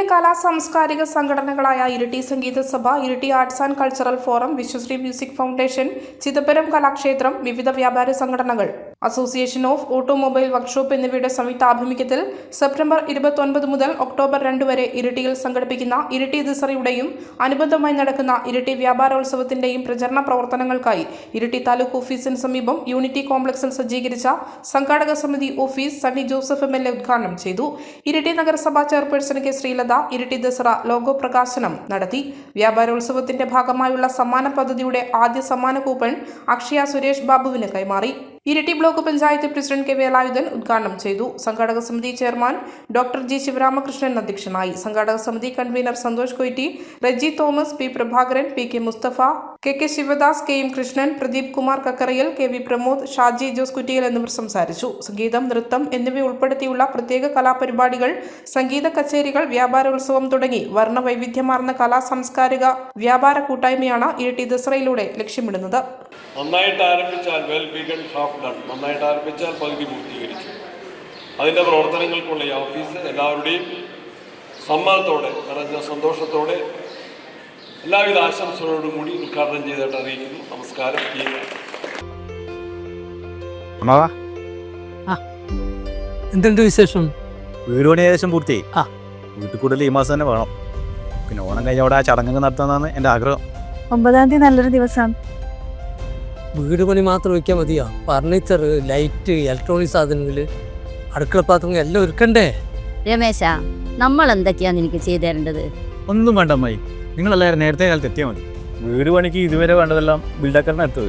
ഇരിട്ടിയിലെ കലാ സാംസ്കാരിക സംഘടനകളായ Iritty Sangeetha Sabha Iritty arts and cultural forum Vishwashree music foundation Chidambaram Kalakshetram വിവിധ വ്യാപാര സംഘടനകൾ. Association of automobile workshop എന്നിവയുടെ സംയുക്താഭിമുഖ്യത്തിൽ September ഇരുപത്തൊൻപത് മുതൽ ഒക്ടോബർ രണ്ട് വരെ ഇരിട്ടിയിൽ സംഘടിപ്പിക്കുന്ന ഇരിട്ടി ദിസറിയുടെയും അനുബന്ധമായി നടക്കുന്ന ഇരിട്ടി വ്യാപാരോത്സവത്തിന്റെയും പ്രചരണ പ്രവർത്തനങ്ങൾക്കായി ഇരിട്ടി താലൂക്ക് ഓഫീസിന് സമീപം യൂണിറ്റി കോംപ്ലക്സിൽ സജ്ജീകരിച്ച സംഘാടക സമിതി office Sunny Joseph M L A ഉദ്ഘാടനം ചെയ്തു. ഇരിട്ടി നഗരസഭാ chairperson K Sreelatha Iritty Dasara logo പ്രകാശനം നടത്തി. വ്യാപാരോത്സവത്തിന്റെ ഭാഗമായുള്ള സമ്മാന പദ്ധതിയുടെ ആദ്യ സമ്മാന കൂപ്പൺ അക്ഷയ സുരേഷ് ബാബുവിന് കൈമാറി. Iritty block panchayat president K Velayudhan ഉദ്ഘാടനം ചെയ്തു. സംഘാടക സമിതി ചെയർമാൻ ഡോക്ടർ ജി ശിവരാമകൃഷ്ണൻ അധ്യക്ഷനായി. സംഘാടക സമിതി convener Santhosh Koyitty Reji Thomas P Prabhakaran P K Musthafa K K Sivadas K M Krishnan Pradeep Kumar കക്കറയിൽ K V Pramod Shaji Jose Kuttiyal എന്നിവർ സംസാരിച്ചു. സംഗീതം നൃത്തം എന്നിവ ഉൾപ്പെടുത്തിയുള്ള പ്രത്യേക കലാപരിപാടികൾ സംഗീത കച്ചേരികൾ വ്യാപാരോത്സവം തുടങ്ങി വർണവൈവിധ്യമാർന്ന കലാ സാംസ്കാരിക വ്യാപാര കൂട്ടായ്മയാണ് ഇരട്ടി ദസറയിലൂടെ ലക്ഷ്യമിടുന്നത്. നന്നായിട്ട് ആരംഭിച്ചാൽ വെൽ ഹാഫ് ഡൺ നന്നായിട്ട് ആരംഭിച്ചാൽ പകുതി പൂർത്തീകരിച്ചു. പ്രവർത്തനങ്ങൾക്കുള്ള ഈ ഓഫീസ് എല്ലാവരുടെയും സമ്മതത്തോടെ നിറഞ്ഞ സന്തോഷത്തോടെ എല്ലാവിധ ആശംസകളോടും കൂടി ഉദ്ഘാടനം ചെയ്തിട്ട് അറിയിക്കുന്നു. നമസ്കാരം. എന്തുണ്ട് വിശേഷം? വീട് പണി ഏകദേശം പൂർത്തി ആ. വീട്ടിൽ കൂടുതൽ ഈ മാസം തന്നെ വേണം. പിന്നെ ഓണം കഴിഞ്ഞ അവിടെ ആ ചടങ്ങ് നടത്തുന്നതാണ് എന്റെ ആഗ്രഹം. ഒമ്പതാം തീയതി നല്ലൊരു ദിവസമാണ്. വീട് പണി മാത്രം വയ്ക്കാൻ മതിയോ? ഫർണിച്ചർ ലൈറ്റ് ഇലക്ട്രോണിക് സാധനങ്ങൾ അടുക്കള പാത്രങ്ങൾ എല്ലാം ഒരുക്കണ്ടേ? രമേശ നമ്മൾ എന്തൊക്കെയാണ് എനിക്ക് ചെയ്തു തരേണ്ടത്? ഒന്നും വേണ്ട അമ്മായി. നിങ്ങളെല്ലാവരും നേരത്തെ കാലത്ത് എത്തിയാൽ മതി. വീട് പണിക്ക് ഇതുവരെ വേണ്ടതെല്ലാം ബിൽഡക്കറിന് എടുത്തത്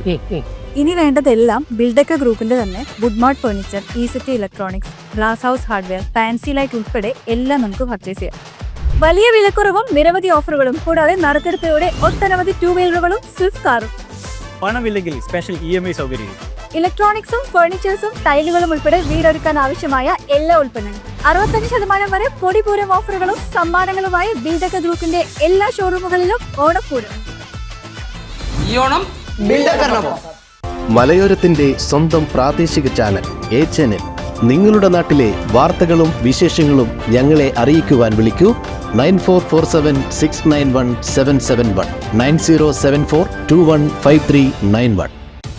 ഇനി വേണ്ടതെല്ലാം ബിൽഡക്ക ഗ്രൂപ്പിന്റെ തന്നെ ഗുഡ്മാർട്ട് ഫർണിച്ചർ ഈ city electronics glass house hardware fancy light ഉൾപ്പെടെ എല്ലാം നമുക്ക് പർച്ചേസ് ചെയ്യാം. വലിയ വിലക്കുറവും നിരവധി ഓഫറുകളും കൂടാതെ നറുക്കെടുപ്പിലൂടെ ഒട്ടനവധി ടൂ വീലറുകളും സ്വിഫ്റ്റ് കാറും പണമില്ലെങ്കിൽ സ്പെഷ്യൽ ഇ എം ഐ സൗകര്യം ഇലക്ട്രോണിക്സും ഫർണിച്ചേഴ്സും ടൈലുകളും ഉൾപ്പെടെ വീടൊരുക്കാൻ ആവശ്യമായ എല്ലാ ഉൽപ്പന്നങ്ങളും. അറുപത്തഞ്ച് ശതമാനം വരെ പൊടിപൂരം ഓഫറുകളും സമ്മാനങ്ങളുമായി ബിൽഡക്ക ഗ്രൂപ്പിന്റെ എല്ലാ ഷോറൂമുകളിലും ഓണപ്പൂരം ഈ ഓണം മലയോരത്തിന്റെ സ്വന്തം പ്രാദേശിക ചാനൽ എ ചാനൽ. നിങ്ങളുടെ നാട്ടിലെ വാർത്തകളും വിശേഷങ്ങളും ഞങ്ങളെ അറിയിക്കുവാൻ വിളിക്കൂ. Nine four four seven six nine one seven seven one. Nine zero seven four two one five three nine one.